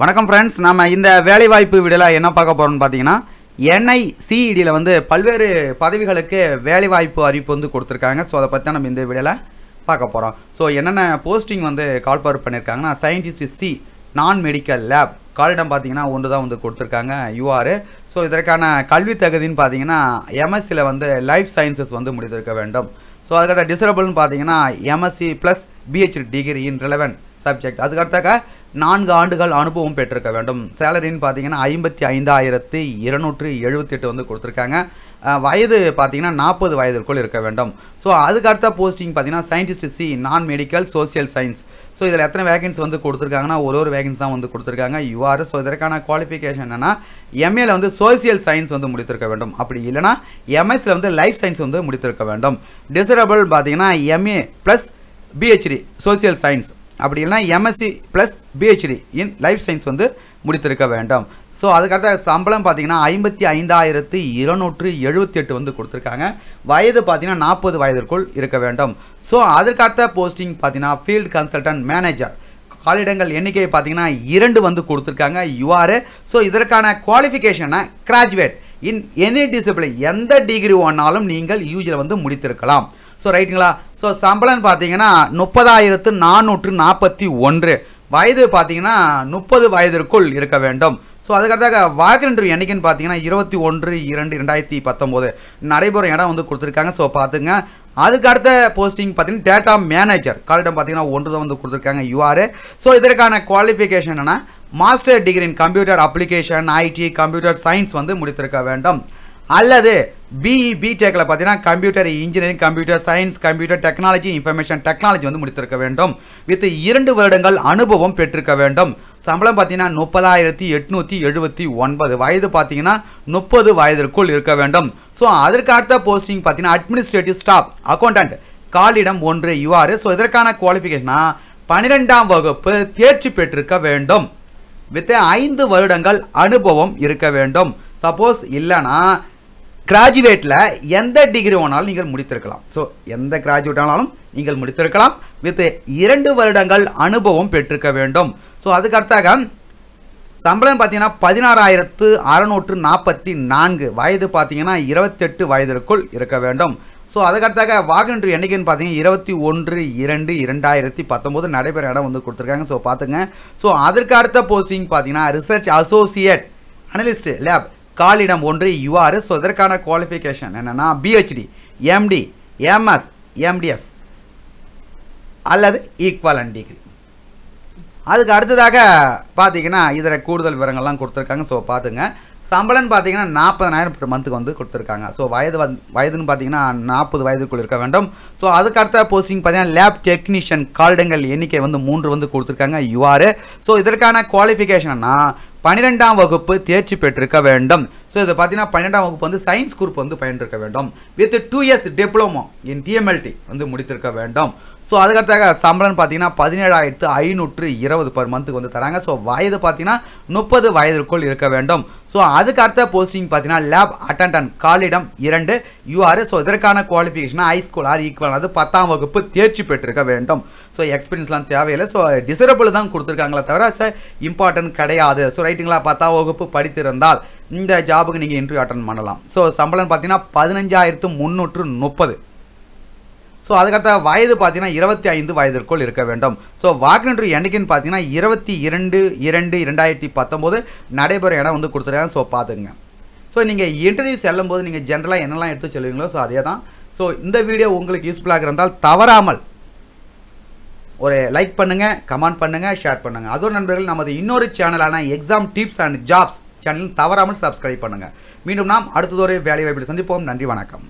வணக்கம் ஃப்ரெண்ட்ஸ் நம்ம இந்த வேலைவாய்ப்பு வீடியோவில் என்ன பார்க்க போகிறோம்னு பார்த்தீங்கன்னா என்ஐசிஇடியில் வந்து பல்வேறு பதவிகளுக்கு வேலைவாய்ப்பு அறிவிப்பு வந்து கொடுத்துருக்காங்க. ஸோ அதை பற்றி தான் நம்ம இந்த வீடியோவில் பார்க்க போகிறோம் ஸோ என்னென்ன போஸ்டிங் வந்து கால்பார் பண்ணியிருக்காங்கன்னா சயின்டிஸ்ட் சி நான் மெடிக்கல் லேப் காலிடம் பார்த்தீங்கன்னா ஒன்று தான் வந்து கொடுத்துருக்காங்க. யூஆர் ஸோ இதற்கான கல்வி தகுதின்னு பார்த்தீங்கன்னா எம்எஸ்சியில் வந்து லைஃப் சயின்சஸ் வந்து முடித்திருக்க வேண்டும். ஸோ அதுக்கடுத்த டிசரபிள்னு பார்த்தீங்கன்னா MSc plus PhD degree in relevant subject அதுக்கடுத்தாக்க நான்கு ஆண்டுகள் அனுபவம் பெற்றிருக்க வேண்டும். சேலரின்னு பார்த்தீங்கன்னா ஐம்பத்தி ஐந்தாயிரத்து இருநூற்றி எழுபத்தெட்டு வந்து கொடுத்துருக்காங்க. வயது பார்த்தீங்கன்னா நாற்பது வயதிற்குள் இருக்க வேண்டும். ஸோ அதுக்கடுத்த போஸ்டிங் பார்த்தீங்கன்னா சயின்டிஸ்ட் சி நான் மெடிக்கல் சோசியல் சயின்ஸ் ஸோ இதில் எத்தனை வேகன்ஸ் வந்து கொடுத்துருக்காங்கன்னா ஒரு ஒரு வேகன்ஸ் தான் வந்து கொடுத்துருக்காங்க. யூஆர் ஸோ இதற்கான குவாலிஃபிகேஷன் என்னென்னா எம்ஏல வந்து சோசியல் சயின்ஸ் வந்து முடித்திருக்க வேண்டும். அப்படி இல்லைனா எம்எஸ்சில் வந்து லைஃப் சயின்ஸ் வந்து முடித்திருக்க வேண்டும். டிசரபிள் பார்த்தீங்கன்னா MA plus PhD social science அப்படி இல்லைனா MSc plus PhD in life science வந்து முடித்திருக்க வேண்டும். ஸோ அதுக்கடுத்த சம்பளம் பார்த்தீங்கன்னா ஐம்பத்தி ஐந்தாயிரத்து இருநூற்று எழுபத்தி எட்டு வந்து கொடுத்துருக்காங்க. வயது பார்த்தீங்கன்னா நாற்பது வயதிற்குள் இருக்க வேண்டும். ஸோ அதற்கடுத்த போஸ்டிங் பார்த்தீங்கன்னா ஃபீல்ட் கன்சல்டன்ட் மேனேஜர் காலிடங்கள் எண்ணிக்கை பார்த்தீங்கன்னா இரண்டு வந்து கொடுத்துருக்காங்க. யூஆர் ஸோ இதற்கான குவாலிஃபிகேஷனை கிராஜுவேட் இன் எனி டிசிப்ளின் எந்த டிகிரி வேணாலும் நீங்கள் யூஜியில் வந்து முடித்திருக்கலாம். ஸோ ரைட்டுங்களா ஸோ சம்பளம் பார்த்தீங்கன்னா முப்பதாயிரத்து நானூற்று நாற்பத்தி ஒன்று. வயது பார்த்தீங்கன்னா முப்பது வயதிற்குள் இருக்க வேண்டும். ஸோ அதுக்கடுத்தாக வாக்கென்று என்னைக்குன்னு பார்த்தீங்கன்னா இருபத்தி ஒன்று இரண்டு ரெண்டாயிரத்தி பத்தொம்போது. நடைபெறும் இடம் வந்து கொடுத்துருக்காங்க. ஸோ பார்த்துங்க. அதுக்கு அடுத்த போஸ்டிங் பார்த்தீங்கன்னா டேட்டா மேனேஜர் காலிடம் பார்த்தீங்கன்னா ஒன்று தான் வந்து கொடுத்துருக்காங்க யூஆர் ஸோ இதற்கான குவாலிஃபிகேஷன் என்னென்னா master degree in computer application IT computer science வந்து முடித்திருக்க வேண்டும். அல்லது பிஇ பிடெக்கில் பார்த்தீங்கன்னா computer engineering computer science computer technology information technology வந்து முடித்திருக்க வேண்டும். வித் இரண்டு வருடங்கள் அனுபவம் பெற்றிருக்க வேண்டும். சம்பளம் பார்த்தீங்கன்னா முப்பதாயிரத்தி எட்நூற்றி எழுபத்தி ஒன்பது. வயது பார்த்தீங்கன்னா முப்பது வயதிற்குள் இருக்க வேண்டும். ஸோ அதற்கு அடுத்த போஸ்டிங் பார்த்தீங்கன்னா அட்மினிஸ்ட்ரேட்டிவ் ஸ்டாஃப் அக்கௌண்டன்ட் காலிடம் ஒன்று யூஆர் ஸோ இதற்கான குவாலிஃபிகேஷனாக பன்னிரெண்டாம் வகுப்பு தேர்ச்சி பெற்றிருக்க வேண்டும். வித் ஐந்து வருடங்கள் அனுபவம் இருக்க வேண்டும். சப்போஸ் இல்லைன்னா கிராஜுவேட்டில் எந்த டிகிரி வேணாலும் நீங்கள் முடித்திருக்கலாம். ஸோ எந்த கிராஜுவேட் ஆனாலும் நீங்கள் முடித்திருக்கலாம். வித் இரண்டு வருடங்கள் அனுபவம் பெற்றிருக்க வேண்டும். ஸோ அதுக்கு அடுத்தாக சம்பளம் பார்த்தீங்கன்னா பதினாறாயிரத்து அறநூற்று நாற்பத்தி நான்கு. வயது பார்த்தீங்கன்னா இருபத்தெட்டு வயதிற்குள் இருக்க வேண்டும். ஸோ அதுக்கடுத்தாக வாகனன்று என்னைக்குன்னு பார்த்தீங்கன்னா இருபத்தி ஒன்று இரண்டு இரண்டாயிரத்தி பத்தொம்போது நடைபெற இடம் வந்து கொடுத்துருக்காங்க. ஸோ பார்த்துங்க. ஸோ அதற்கு அடுத்த போஸ்டிங் பார்த்தீங்கன்னா ரிசர்ச் அசோசியேட் அனலிஸ்ட் லேப் காலிடம் ஒன்று யூஆர் ஸோ இதற்கான குவாலிஃபிகேஷன் என்னென்னா பிஹெச்டி எம்டி எம்எஸ் எம்டிஎஸ் அல்லது ஈக்குவலன் டிகிரி அதுக்கு அடுத்ததாக பார்த்தீங்கன்னா இதில் கூடுதல் விவரங்கள்லாம் கொடுத்துருக்காங்க. ஸோ பார்த்துங்க சம்பளம்னு பார்த்தீங்கன்னா நாற்பதனாயிரம் per மந்த்துக்கு வந்து கொடுத்துருக்காங்க. ஸோ வயது வந்து வயதுன்னு பார்த்தீங்கன்னா நாற்பது வயதுக்குள் இருக்க வேண்டும். ஸோ அதுக்கு அடுத்த போஸ்டிங் பார்த்தீங்கன்னா லேப் டெக்னீஷியன் கால்டங்கள் எண்ணிக்கை வந்து மூன்று வந்து கொடுத்துருக்காங்க. யூஆர் ஸோ இதற்கான குவாலிஃபிகேஷன்னா பன்னிரெண்டாம் வகுப்பு தேர்ச்சி பெற்றிருக்க வேண்டும். ஸோ இதை பார்த்தீங்கன்னா பன்னெண்டாம் வகுப்பு வந்து சயின்ஸ் குரூப் வந்து பயின்றிருக்க வேண்டும். With two years diploma in DMLT வந்து முடித்திருக்க வேண்டும். ஸோ அதுக்கடுத்தாக சம்பளம் பார்த்தீங்கன்னா பதினேழாயிரத்து ஐநூற்று இருபது பர் மந்த்துக்கு வந்து தராங்க. ஸோ வயது பார்த்தீங்கன்னா முப்பது வயதிற்குள் இருக்க வேண்டும். ஸோ அதுக்கு அடுத்த போஸ்டிங் பார்த்தீங்கன்னா லேப் அட்டண்டன்ட் காலிடம் இரண்டு யூஆர் ஸோ இதற்கான qualification high school or equal அது பத்தாம் வகுப்பு தேர்ச்சி பெற்றிருக்க வேண்டும். ஸோ எக்ஸ்பீரியன்ஸ்லாம் தேவையில்லை. ஸோ டிசரபிள் தான் கொடுத்துருக்காங்களே தவிர சார் இம்பார்ட்டன்ட் கிடையாது. ஸோ ரைட்டுங்களா பத்தாம் வகுப்பு படித்திருந்தால் இந்த ஜாபுக்கு நீங்கள் இன்டர்வியூ அட்டன் பண்ணலாம். ஸோ சம்பளம் பார்த்தீங்கன்னா பதினஞ்சாயிரத்து முந்நூற்று முப்பது. ஸோ அதுக்கடுத்த வயது பார்த்தீங்கன்னா இருபத்தி ஐந்து வயதிற்குள் இருக்க வேண்டும். ஸோ வாக்குநன்று என்னைக்குன்னு பார்த்தீங்கன்னா இருபத்தி இரண்டு இரண்டு இரண்டாயிரத்தி பத்தொம்போது நடைபெறும் இடம் வந்து கொடுத்துருக்காங்க. ஸோ பார்த்துங்க ஸோ நீங்கள் இன்டர்வியூ செல்லும்போது நீங்கள் ஜென்ரலாக என்னெல்லாம் எடுத்து சொல்லுவீங்களோ ஸோ அதே தான் ஸோ இந்த வீடியோ உங்களுக்கு யூஸ்ஃபுல்லாக இருந்தால் தவறாமல் ஒரு லைக் பண்ணுங்கள் கமெண்ட் பண்ணுங்கள் ஷேர் பண்ணுங்கள் அதோட நண்பர்கள் நமது இன்னொரு சேனலான exam tips and jobs channel தவறாமல் சப்ஸ்கிரைப் பண்ணுங்கள் மீண்டும் நாம் அடுத்ததொரு வேலை வாய்ப்பில் சந்திப்போம். நன்றி வணக்கம்.